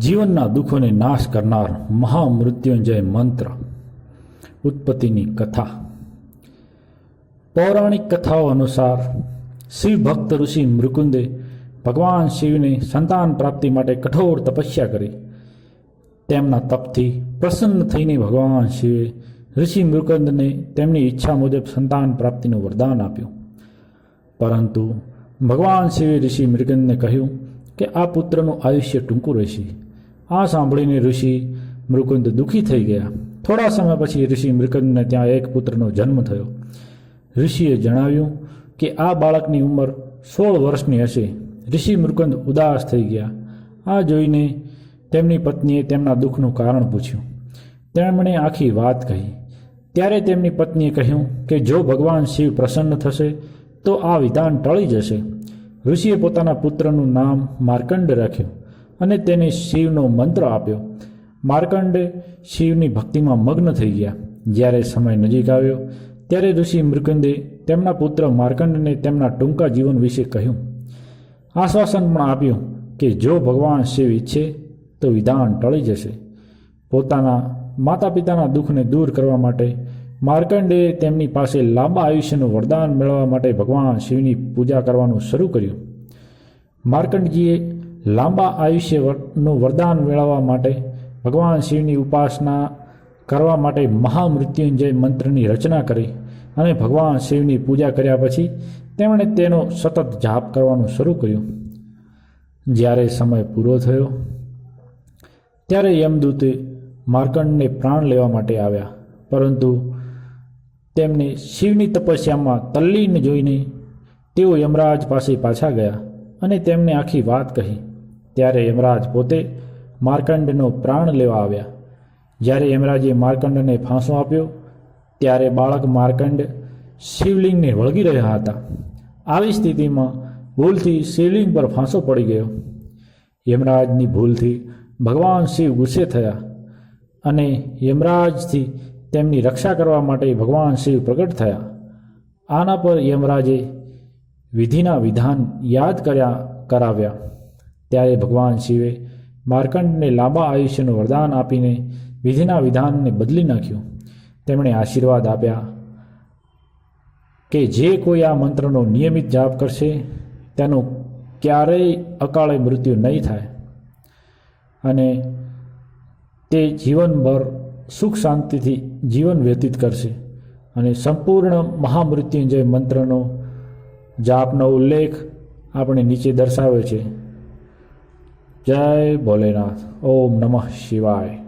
જીવનના દુઃખોને નાશ કરનાર મહામૃત્યુંજય મંત્ર. ઉત્પત્તિની કથા. પૌરાણિક કથાઓ અનુસાર શિવ ભક્ત ઋષિ મૃકુંદે ભગવાન શિવને સંતાન પ્રાપ્તિ માટે કઠોર તપસ્યા કરી. તેમના તપથી પ્રસન્ન થઈને ભગવાન શિવે ઋષિ મૃકુંદને તેમની ઈચ્છા મુજબ સંતાન પ્રાપ્તિનું વરદાન આપ્યું. પરંતુ ભગવાન શિવે ઋષિ મૃકંદને કહ્યું કે આ પુત્રનું આયુષ્ય ટૂંકું રહેશે. આ સાંભળીને ઋષિ મૃકુંદ દુઃખી થઈ ગયા. થોડા સમય પછી ઋષિ મૃકંદને ત્યાં એક પુત્રનો જન્મ થયો. ઋષિએ જણાવ્યું કે આ બાળકની ઉંમર સોળ વર્ષની હશે. ઋષિ મૃકુંદ ઉદાસ થઈ ગયા. આ જોઈને તેમની પત્નીએ તેમના દુઃખનું કારણ પૂછ્યું. તેમણે આખી વાત કહી. ત્યારે તેમની પત્નીએ કહ્યું કે જો ભગવાન શિવ પ્રસન્ન થશે, તો આ વિધાન ટળી જશે. ઋષિએ પોતાના પુત્રનું નામ માર્કંડ રાખ્યું. અને તેને શિવનો મંત્ર આપ્યો. માર્કંડે શિવની ભક્તિમાં મગ્ન થઈ ગયા. જ્યારે સમય નજીક આવ્યો, ત્યારે ઋષિ મૃકંદે તેમના પુત્ર માર્કંડને તેમના ટૂંકા જીવન વિશે કહ્યું. આશ્વાસન પણ આપ્યું કે જો ભગવાન શિવ ઈચ્છે, તો વિધાન ટળી જશે. પોતાના માતા પિતાના દુઃખને દૂર કરવા માટે માર્કંડેએ તેમની પાસે લાંબા આયુષ્યનું વરદાન મેળવવા માટે ભગવાન શિવની પૂજા કરવાનું શરૂ કર્યું. માર્કંડજીએ લાંબા આયુષ્યનું વરદાન મેળવવા માટે ભગવાન શિવની ઉપાસના કરવા માટે મહામૃત્યુંજય મંત્રની રચના કરી અને ભગવાન શિવની પૂજા કર્યા પછી તેમણે તેનો સતત જાપ કરવાનું શરૂ કર્યું. જ્યારે સમય પૂરો થયો, ત્યારે યમદૂતે માર્કંડને પ્રાણ લેવા માટે આવ્યા, પરંતુ તેમને શિવની તપસ્યામાં તલ્લીન જોઈને તેઓ યમરાજ પાસે પાછા ગયા અને તેમને આખી વાત કહી. ત્યારે યમરાજ પોતે માર્કંડનો પ્રાણ લેવા આવ્યા. જ્યારે યમરાજે માર્કંડને ફાંસો આપ્યો, ત્યારે બાળક માર્કંડ શિવલિંગને વળગી રહ્યા હતા. આવી સ્થિતિમાં ભૂલથી શિવલિંગ પર ફાંસો પડી ગયો. યમરાજની ભૂલથી ભગવાન શિવ ગુસ્સે થયા અને યમરાજથી તેમની રક્ષા કરવા માટે ભગવાન શિવ પ્રગટ થયા. આના પર યમરાજે વિધિના વિધાન યાદ કર્યા, કરાવ્યા. ત્યારે ભગવાન શિવે માર્કંડને લાંબા આયુષ્યનું વરદાન આપીને વિધિના વિધાનને બદલી નાખ્યું. તેમણે આશીર્વાદ આપ્યા કે જે કોઈ આ મંત્રનો નિયમિત જાપ કરશે, તેનું ક્યારેય અકાળે મૃત્યુ નહીં થાય અને તે જીવનભર સુખ શાંતિથી જીવન વ્યતીત કરશે અને સંપૂર્ણ મહામૃત્યુંજય મંત્રનો જાપનો ઉલ્લેખ આપણે નીચે દર્શાવ્યો છે. જય ભોલેનાથ. ઓમ નમઃ શિવાય.